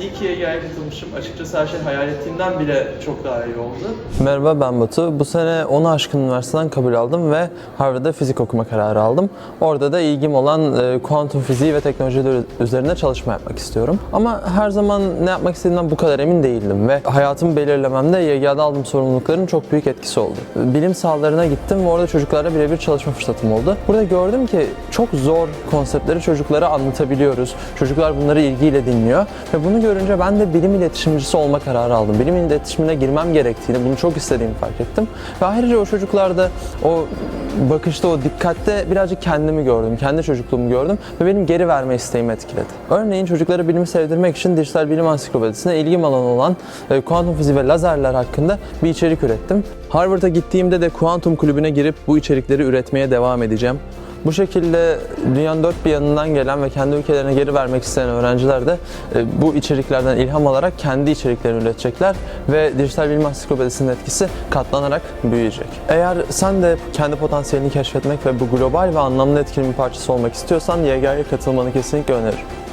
iyi ki YG'ye katılmışım. Açıkçası her şey hayal ettiğimden bile çok daha iyi oldu. Merhaba ben Batu. Bu sene 10'u aşkın üniversiteden kabul aldım ve Harvard'da fizik okuma kararı aldım. Orada da ilgim olan e, kuantum fiziği ve teknolojileri üzerine çalışma yapmak istiyorum. Ama her zaman ne yapmak istediğimden bu kadar emin değildim ve hayatımı belirlememde YG'de aldığım sorumlulukların çok büyük etkisi oldu. Bilim sahalarına gittim ve orada çocuklarla birebir çalışma fırsatım oldu. Burada gördüm ki çok zor konseptleri çocuklara anlatabiliyoruz. Çocuklar bunları ilgiyle dinliyor ve bunu görünce ben de bilim iletişimcisi olma kararı aldım. Bilim iletişimine girmem gerektiğini, bunu çok istediğimi fark ettim. Ve ayrıca o çocuklarda o bakışta, o dikkatte birazcık kendimi gördüm, kendi çocukluğumu gördüm ve benim geri verme isteğimi etkiledi. Örneğin çocuklara bilimi sevdirmek için dijital bilim ansiklopedisine ilgim alanı olan e, kuantum fiziği ve lazerler hakkında bir içerik ürettim. Harvard'a gittiğimde de kuantum kulübüne girip bu içerikleri üretmeye devam edeceğim. Bu şekilde dünyanın dört bir yanından gelen ve kendi ülkelerine geri vermek isteyen öğrenciler de e, bu içeriklerden ilham alarak kendi içeriklerini üretecekler ve dijital bilim ansiklopedisinin etkisi katlanarak büyüyecek. Eğer sen de kendi potansiyelini keşfetmek ve bu global ve anlamlı etkinin bir parçası olmak istiyorsan YG'ye katılmanı kesinlikle öneririm.